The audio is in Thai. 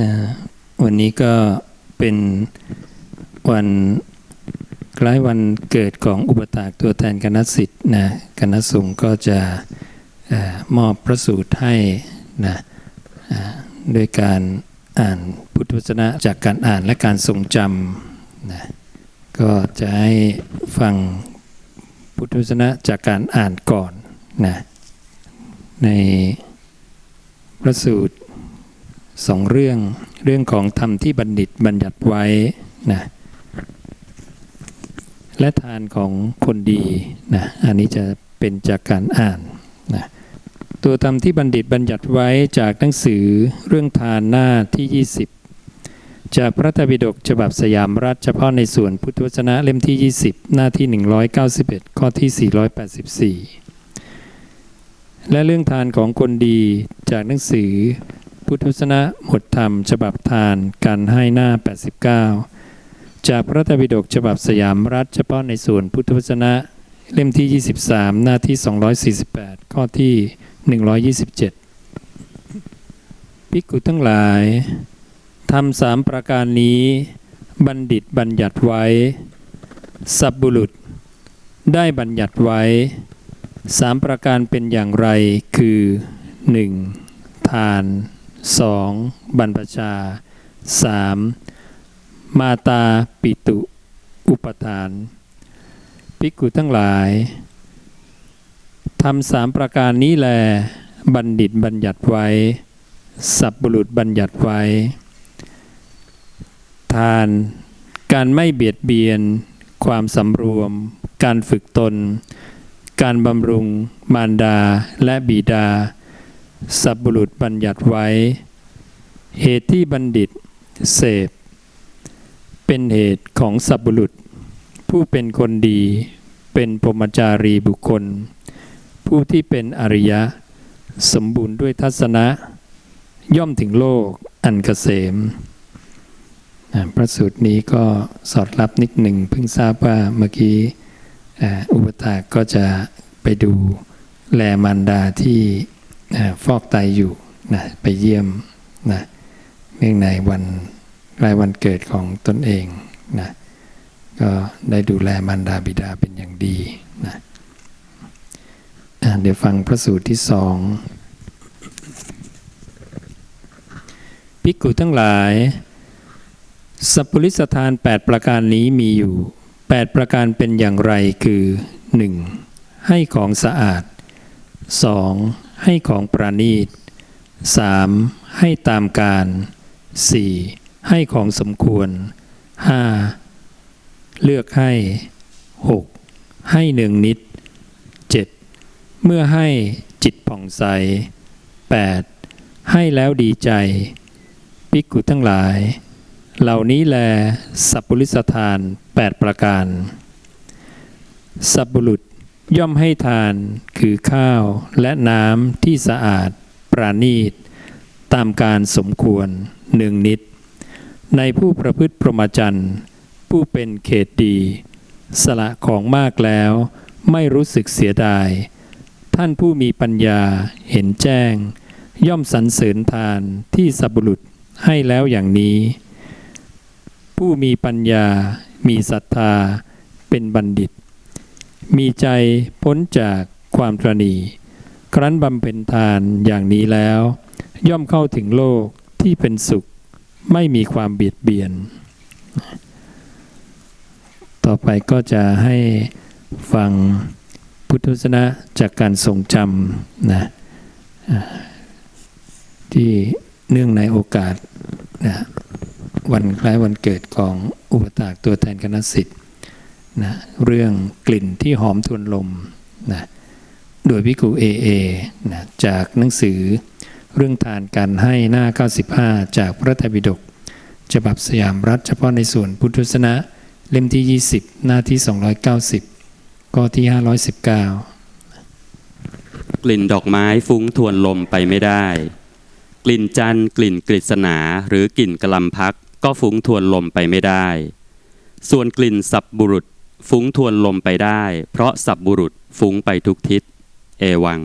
นะวันนี้ก็เป็นวันคล้ายวันเกิดของอุปถากตัวแทนคณะสิทธิ์นะคณะสงฆ์ก็จะอมอบพระสูตรให้นะด้วยการอ่านพุทธวจนะจากการอ่านและการทรงจำนะก็จะให้ฟังพุทธวจนะจากการอ่านก่อนนะในพระสูตร สองเรื่องเรื่องของธรรมที่บัณฑิตบัญญัติไว้นะและทานของคนดีนะอันนี้จะเป็นจากการอ่านนะตัวธรรมที่บัณฑิตบัญญัติไว้จากหนังสือเรื่องทานหน้าที่ 20 จากพระธรรมปิฎกฉบับสยามรัฐเฉพาะในส่วนพุทธวจนะเล่มที่ 20 หน้าที่ 191 ข้อที่ 484 และเรื่องทานของคนดีจากหนังสือ พุทธวจนะหมวดธรรม ฉบับทานการให้หน้า 89 จากพระธรรมปิฎกฉบับสยามรัฐเฉพาะในส่วนพุทธวจนะเล่มที่ 23 หน้าที่ 248 ข้อที่ 127ภิกขุทั้งหลายทำสามประการนี้บัณฑิตบัญญัติไว้ สับบุรุษ ได้บัญญัติไว้สามประการเป็นอย่างไรคือ 1. ทาน 2. บรรพชา 3. มาตาปิตุ อุปทาน ภิกขุทั้งหลายทำสามประการนี้แล บัณฑิตบัญญัติไว้ สับบุรุษบัญญัติไว้ ทาน การไม่เบียดเบียน ความสำรวม การฝึกตน การบำรุง มารดาและบิดา สับบุรุษบัญญัติไว้ เหตุที่บัณฑิต เสพ เป็นเหตุของสับบุรุษ ผู้เป็นคนดี เป็นพรมจารีบุคคล ผู้ที่เป็นอริยะ สมบูรณ์ด้วยทัศนะ ย่อมถึงโลกอันเกษมพระสูตรนี้ก็สอดรับนิดหนึ่งเพิ่งทราบว่าเมื่อกี้อุปถากก็จะไปดูแลมารดาที่ฟอกไตอยู่นะไปเยี่ยมนะ เนื่องในวันรายวันเกิดของตนเองนะก็ได้ดูแลมารดาบิดาเป็นอย่างดีนะเดี๋ยวฟังพระสูตรที่สองภิกขุทั้งหลาย สัพพุริสทาน 8 ประการนี้มีอยู่ 8 ประการเป็นอย่างไรคือ 1. ให้ของสะอาด 2. ให้ของประณีต 3. ให้ตามการ 4. ให้ของสมควร 5. เลือกให้ 6. ให้เนืองนิด 7. เมื่อให้จิตผ่องใส 8. ให้แล้วดีใจภิกุทั้งหลาย เหล่านี้แล สัพพุริสทาน 8 ประการ สัพบุรุษย่อมให้ทานคือข้าวและน้ำที่สะอาด ปราณีต ตามการสมควรหนึ่งนิด ในผู้ประพฤติพรหมจรรย์ ผู้เป็นเขตดี สละของมากแล้วไม่รู้สึกเสียดาย ท่านผู้มีปัญญาเห็นแจ้ง ย่อมสรรเสริญทานที่สับุรุษให้แล้วอย่างนี้ ผู้มีปัญญา มีศรัทธา เป็นบัณฑิต มีใจพ้นจากความตรณีครั้นบำเพ็ญทานอย่างนี้แล้ว ย่อมเข้าถึงโลกที่เป็นสุข ไม่มีความเบียดเบียน ต่อไปก็จะให้ฟังพุทธวจนะจากการทรงจำนะที่เนื่องในโอกาสนะวันคล้ายวันเกิดของอุปถากตัวแทนคณะสิทธิ์นะเรื่องกลิ่นที่หอมทวนลมนะโดยพิกุเอเอนะจากหนังสือ เรื่องทานการให้หน้า 95 จากพระไตรปิฎกฉบับสยามรัฐเฉพาะในส่วนพุทธวจนะเล่มที่ 20 หน้าที่ 290 ข้อที่ 519 กลิ่นดอกไม้ฟุ้งทวนลมไปไม่ได้ กลิ่นจันทร์กลิ่นกฤษณาหรือกลิ่นกะลำพักก็ฟุ้งทวนลมไปไม่ได้ ส่วนกลิ่นสับบุรุษฟุ้งทวนลมไปได้ เพราะสับบุรุษฟุ้งไปทุกทิศ เอวัง